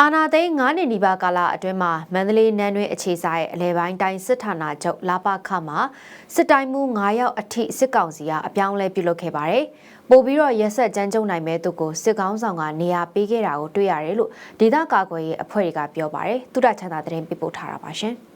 အာနာသိန်း9နှစ်နီးပါးကာလအတွင်းမှာမန္တလေးနန်းတွင်အခြေဆိုင်အလဲပိုင်းတိုင်းစစ်ဌာနချုပ်လာပခမှာစစ်တိုင်းမှု9ယောက်အထိစစ်ကောင်စီကအပြောင်းလဲပြုလုပ်ခဲ့ပါတယ်။ပို့ပြီးတော့ရက်ဆက်ကြမ်းကြုတ်နိုင်မဲ့သူကိုစစ်ကောင်းဆောင်ကနေရာပေးခဲ့တာကိုတွေ့ရတယ်လို့ဒေသကာကွယ်ရေးအဖွဲ့တွေကပြောပါတယ်။သူဒချန်တာသတင်းပြပို့ထားတာပါရှင်။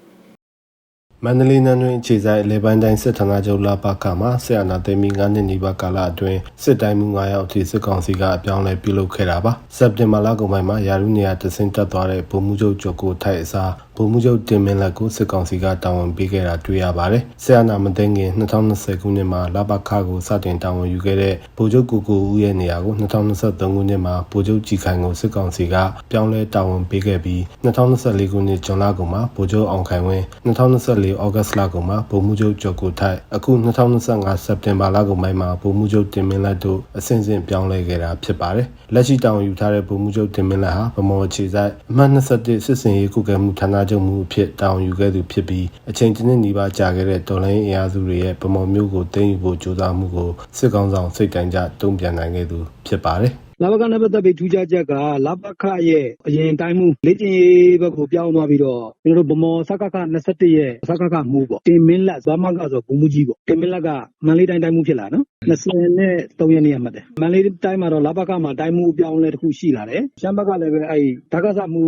မန္တလေးနန်းတွင်အခြေဆိုင်လေပိုင်းတိုင်းစစ်ဌာနချုပ်လာပါကမှာဆရာနာသိမ်းပြီး9နှစ်နီးပါးကာလအတွင်းစစ်တိုင်းမှု9ရောက်အထိစစ်ကောင်စီကအပြောင်းလဲပြုလုပ်ခဲ့တာပါစက်တင်ဘာလကုန်ပိုင်းမှာယာရုနေရာတဆင့်တက်သွားတဲ့ဗိုလ်မှူးချုပ်ကျော်ကိုထိုက်အစားဗိုလ်မှူးချုပ်တင်မင်းလက်ကိုစစ်ကောင်စီကတာဝန်ပေးခဲ့တာတွေ့ရပါတယ်ဆရာနာမသိမ်းခင်2020ခုနှစ်မှာလာပါခကိုစတင်တာဝန်ယူခဲ့တဲ့ဗိုလ်ချုပ်ကိုကိုဦးရဲ့နေရာကို2023ခုနှစ်မှာဗိုလ်ချုပ်ကြည်ခိုင်ကိုစစ်ကောင်စီကပြောင်းလဲတာဝန်ပေးခဲ့ပြီး2024ခုနှစ်ဇွန်လကုန်မှာဗိုလ်ချုပ်အောင်ခိုင်ဝင်း2024ဩဂတ်လကုန်မှာဗိုလ်မှူးချုပ်ကျော်ကိုထိုက်အခု2025စက်တင်ဘာလကုန်ပိုင်းမှာဗိုလ်မှူးချုပ်တင်မင်းလက်တို့အဆင့်ဆင့်ပြောင်းလဲခဲ့တာဖြစ်ပါတယ်လက်ရှိတာဝန်ယူထားတဲ့ဗိုလ်မှူးချုပ်တင်မင်းလက်ဟာဗမော်အခြေဆိုင်အမှတ်21စစ်စင်ရေးကုကဲမှုဌာနချုပ်မှုအဖြစ်တာဝန်ယူခဲ့သူဖြစ်ပြီးအချိန်တစ်နှစ်နီးပါးကြာခဲ့တဲ့တော်လိုင်းအင်အားစုတွေရဲ့ဗမော်မျိုးကိုသိမ်းယူဖို့ကြိုးစားမှုကိုစစ်ကောင်ဆောင်စိတ်တိုင်းကြတုံ့ပြန်နိုင်ခဲ့သူဖြစ်ပါတယ် လာဘကနဲ့ပတ်သက်ပြီးထူးခြားချက်ကလာဘခရဲ့အရင်တိုင်းမှုလေ့ကျင့်ရေးဘက်ကို ပြောင်းသွားပြီးတော့ ကျွန်တော်တို့ဗမော် စကခ21ရဲ့ စကခမှုပေါ့ တင်မင်းလက်ဇွာမကဆိုဘုံမှုကြီးပေါ့ တင်မင်းလက်က မန္တလေးတိုင်း တိုင်းမှုဖြစ်လာနော်20နဲ့3ရက်နေ့ရမှတ်တယ် မန္တလေးတိုင်းမှာတော့လာဘကမှာ တိုင်းမှုအပြောင်းလဲတစ်ခုရှိလာတယ် ရှမ်းဘက်ကလည်းပဲ အဲ့ဓာတ်ကစားမှု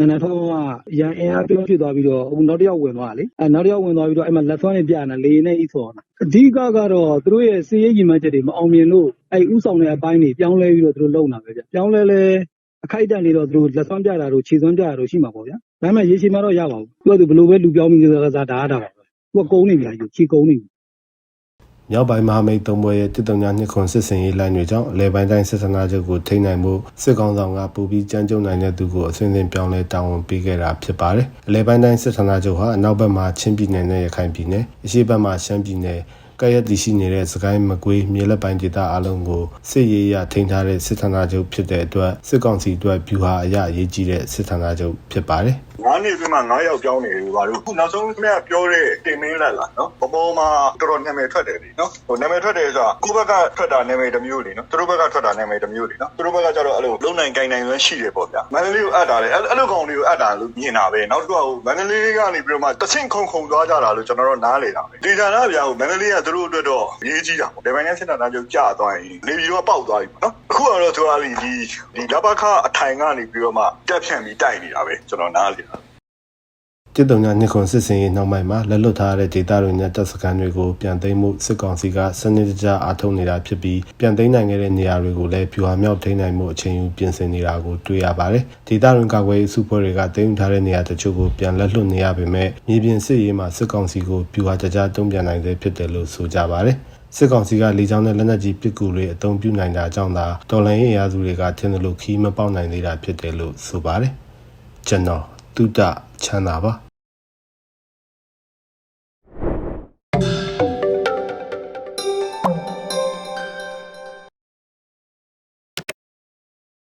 နန္ဒထောကရန်အင်အားပြောင်းဖြစ်သွားပြီးတော့အခုနောက်တစ်ယောက်ဝင်သွားတာလေအဲနောက်တစ်ယောက်ဝင်သွားပြီးတော့အဲ့မှာလက်သွမ်းနေပြနေတာလေနဲ့ဤဆော်တာအဓိကကတော့သူတို့ရဲ့စီးရေးကြီးမှတ်ချက်တွေမအောင်မြင်လို့အဲ့ဥဆောင်တဲ့အပိုင်းတွေပြောင်းလဲပြီးတော့သူတို့လုံတာပဲဗျပြောင်းလဲလဲအခိုက်အတန့်လေးတော့သူတို့လက်သွမ်းပြတာတို့ခြေသွမ်းပြတာတို့ရှိမှာပေါ့ဗျာဒါပေမဲ့ရေရှည်မှာတော့ရပါဘူးသူကသူဘယ်လိုပဲလူပြောင်းပြီးကစားဒါရတာပါပဲသူကကုန်းနေပြီလားခြေကုန်းနေပြီ မြောက်ပိုင်းမဟာမိတ်သုံးဘွဲရဲ့တစ်တုံညာနှစ်ခွန်စစ်စင်ရေးလိုင်းတွေကြောင့်အလဲပိုင်းတိုင်းစစ်ဌာနချုပ်ကိုထိန်းနိုင်မှုစစ်ကောင်ဆောင်ကပူပြီးကြမ်းကြုတ်နိုင်တဲ့သူကိုအစဉ်စဉ်ပြောင်းလဲတာဝန်ပေးခဲ့တာဖြစ်ပါတယ်။အလဲပိုင်းတိုင်းစစ်ဌာနချုပ်ဟာအနောက်ဘက်မှာချင်းပြည်နယ်နဲ့ရခိုင်ပြည်နယ်အရှေ့ဘက်မှာရှမ်းပြည်နယ်ကရက်တည်ရှိနေတဲ့စကိုင်းမကွေးမြေလက်ပိုင်းဒေသအလုံးကိုစစ်ရေးရထိန်းထားတဲ့စစ်ဌာနချုပ်ဖြစ်တဲ့အတွက်စစ်ကောင်စီအတွက်ဗျူဟာအရအရေးကြီးတဲ့စစ်ဌာနချုပ်ဖြစ်ပါတယ်။ ငါးနှစ်အတွင်းမှာ9ယောက်ပြောင်းနေတယ်ဘာလို့ခုနောက်ဆုံးခင်ဗျားပြောတဲ့တင်မင်းလက်လားနော်ဘပေါ်မှာတော်တော်နာမည်ထွက်တယ်လीနော်ဟိုနာမည်ထွက်တယ်ဆိုတာကိုယ့်ဘက်ကထွက်တာနာမည်တစ်မျိုးလीနော်သူတို့ဘက်ကထွက်တာနာမည်တစ်မျိုးလीနော်သူတို့ဘက်ကကျတော့အဲ့လိုလုံနိုင်ကိုင်နိုင်လွန်းရှိတယ်ပေါ့ဗျာမန္တလေးကိုအပ်တာလေအဲ့အဲ့လိုကောင်တွေကိုအပ်တာလို့မြင်တာပဲနောက်တစ်ခုကဟိုမန္တလေးကနေပြီးတော့မှတဆင့်ခုံခုံသွားကြတာလို့ကျွန်တော်တို့နားလေတာပဲဒီဌာနဗျာဟိုမန္တလေးကသူတို့အတွက်တော့ရေးကြီးတာပေါ့ဒီပိုင်းနဲ့စစ်တာသားချုပ်ကြာသွားရင်နေပြီးတော့ပေါက်သွားပြီပေါ့နော် အခုကတော့သူကဒီဒီလဘခအထိုင်ကနေပြီးတော့မှတက်ဖြန့်ပြီးတိုက်နေတာပဲကျွန်တော်နားလေတာတစ်တုံညာနှစ်ခွန်စစ်စင်ရေးနောက်ပိုင်းမှာလက်လွတ်ထားတဲ့ဒေတာတွေနဲ့တပ်စခန်းတွေကိုပြန်သိမ်းမှုစစ်ကောင်စီကစနစ်တကျအားထုတ်နေတာဖြစ်ပြီးပြန်သိမ်းနိုင်ခဲ့တဲ့နေရာတွေကိုလည်းဖြူဟာမြောက်ထိန်းနိုင်မှုအချိန်ယူပြင်ဆင်နေတာကိုတွေ့ရပါတယ်။ဒေတာရင်ကာကွယ်ရေးစုဖွဲ့တွေကသိမ်းထားတဲ့နေရာတချို့ကိုပြန်လက်လွတ်နေရပေမဲ့မြေပြင်စစ်ရေးမှာစစ်ကောင်စီကိုဖြူဟာတကြားတုံ့ပြန်နိုင်သေးဖြစ်တယ်လို့ဆိုကြပါတယ်။ စစ်ကောင်စီကလေကြောင်းနဲ့လက်နက်ကြီးပစ်ကူတွေအုံပြုနိုင်တာကြောင့်သာတော်လှန်ရေးအင်အားစုတွေကထင်သလိုခီးမပေါက်နိုင်သေးတာဖြစ်တယ်လို့ဆိုပါတယ်။ကျွန်တော်တုဒ္ဒချမ်းသာပါ